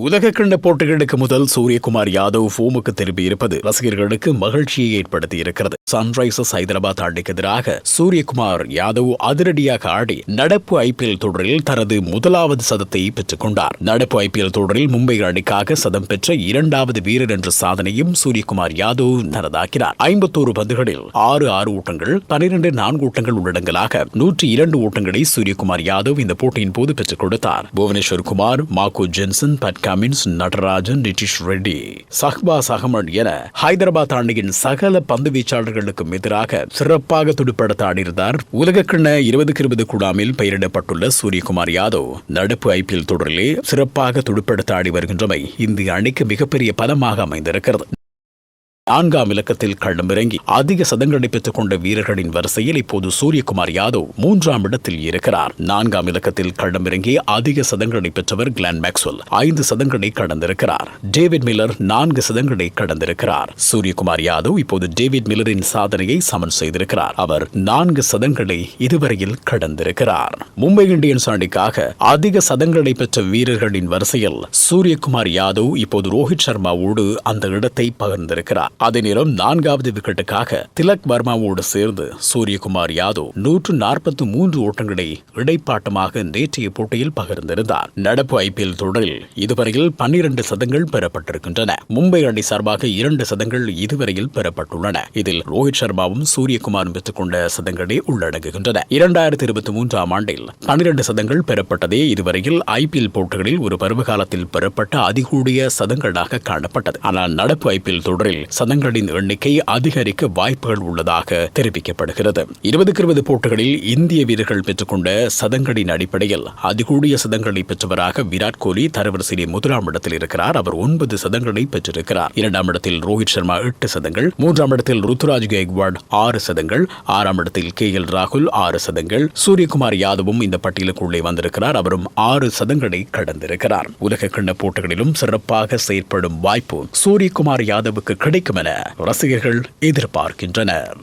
உலகக்கிண்ண போட்டிகளுக்கு முதல் சூரியகுமார் யாதவ் ஃபோமுக்கு திரும்பியிருப்பது ரசிகர்களுக்கு மகிழ்ச்சியை ஏற்படுத்தி இருக்கிறது. சன்ரைசர்ஸ் ஹைதராபாத் அணிக்கு எதிராக சூரியகுமார் யாதவ் அதிரடியாக ஆடி நடப்பு ஐபிஎல் தொடரில் தனது முதலாவது சதத்தை பெற்றுக் கொண்டார். நடப்பு ஐபிஎல் தொடரில் மும்பை அணிக்காக சதம் பெற்ற இரண்டாவது வீரர் என்ற சாதனையும் சூரியகுமார் யாதவ் தனதாக்கினார். ஐம்பத்தோரு பந்துகளில் ஆறு ஆறு ஓட்டங்கள் பனிரெண்டு நான்கு ஓட்டங்கள் உள்ளடங்கலாக நூற்றி இரண்டு ஓட்டங்களை சூரியகுமார் யாதவ் இந்த போட்டியின் போது பெற்றுக் கொடுத்தார். Bhuvneshwar Kumar Marco Jansen Pat Cummins Natarajan Nitish Reddy Shahbaz Ahmed என ஹைதராபாத் அணியின் சகல பந்து வீச்சாளர்களுக்கும் எதிராக சிறப்பாக துடுப்படுத்த ஆடியிருந்தார் உலகக்கிண்ண இருபதுக்கு இருபது குழாமில் பெயரிடப்பட்டுள்ள சூரியகுமார் யாதவ் நடப்பு ஐபிஎல் தொடரிலே சிறப்பாக துடுப்படுத்த ஆடி வருகின்றமை இந்திய அணிக்கு மிகப்பெரிய பலமாக அமைந்திருக்கிறது. நான்காம் இலக்கத்தில் களமிறங்கி அதிக சதங்களை பெற்றுக் கொண்ட வீரர்களின் வரிசையில் இப்போது சூரியகுமார் யாதவ் மூன்றாம் இடத்தில் இருக்கிறார். நான்காம் இலக்கத்தில் களமிறங்கி அதிக சதங்களை பெற்றவர் கிளான் மேக்ஸ்வெல் ஐந்து சதங்களை கடந்திருக்கிறார். டேவிட் மில்லர் நான்கு சதங்களை கடந்திருக்கிறார். சூரியகுமார் யாதவ் இப்போது டேவிட் மில்லரின் சாதனையை சமன் செய்திருக்கிறார். அவர் நான்கு சதங்களை இதுவரையில் கடந்திருக்கிறார். மும்பை இந்தியன்ஸ் அணிக்காக அதிக சதங்களை பெற்ற வீரர்களின் வரிசையில் சூரியகுமார் யாதவ் இப்போது ரோஹித் சர்மாவோடு அந்த இடத்தை பகிர்ந்திருக்கிறார். அதே நேரம் நான்காவது விக்கெட்டுக்காக திலக் வர்மாவோடு சேர்ந்து சூரியகுமார் யாதவ் நூற்று நாற்பத்தி மூன்று ஓட்டங்களை இடைப்பாட்டமாக நேற்றைய போட்டியில் பகிர்ந்திருந்தார். நடப்பு ஐபிஎல் தொடரில் இதுவரையில் பன்னிரண்டு சதங்கள் பெறப்பட்டிருக்கின்றன. மும்பை அணி சார்பாக இரண்டு சதங்கள் இதுவரையில் பெறப்பட்டுள்ளன. இதில் ரோஹித் சர்மாவும் சூரியகுமாரும் பெற்றுக்கொண்ட சதங்களே உள்ளடங்குகின்றன. இரண்டாயிரத்தி இருபத்தி மூன்றாம் ஆண்டில் பன்னிரண்டு சதங்கள் பெறப்பட்டதே இதுவரையில் ஐபிஎல் போட்டிகளில் ஒரு பருவகாலத்தில் பெறப்பட்ட அதிகூடிய சதங்களாக காணப்பட்டது. ஆனால் நடப்பு ஐபிஎல் தொடரில் சதங்களின் எண்ணிக்கை அதிகரிக்க வாய்ப்புகள் உள்ளதாக தெரிவிக்கப்படுகிறது. இருபதுக்கு இருபது போட்டிகளில் இந்திய வீரர்கள் பெற்றுக்கொண்ட சதங்களின் அடிப்படையில் அதிகூடிய சதங்களை பெற்றவராக விராட் கோலி தரவரிசையிலே முதலாம் இடத்தில் இருக்கிறார். அவர் ஒன்பது சதங்களை பெற்றிருக்கிறார். இரண்டாம் இடத்தில் ரோஹித் சர்மா எட்டு சதங்கள் மூன்றாம் இடத்தில் ருத்துராஜ் கேக்வாட் ஆறு சதங்கள் ஆறாம் இடத்தில் கே எல் ராகுல் ஆறு சதங்கள் சூரியகுமார் யாதவும் இந்த பட்டியலுக்குள்ளே வந்திருக்கிறார். அவரும் ஆறு சதங்களை கடந்திருக்கிறார். உலக கிண்ண போட்டிகளிலும் சிறப்பாக செயற்படும் வாய்ப்பு சூரியகுமார் யாதவுக்கு கிடைக்கும் என ரசிகர்கள் எதிர்பார்க்கின்றனர்.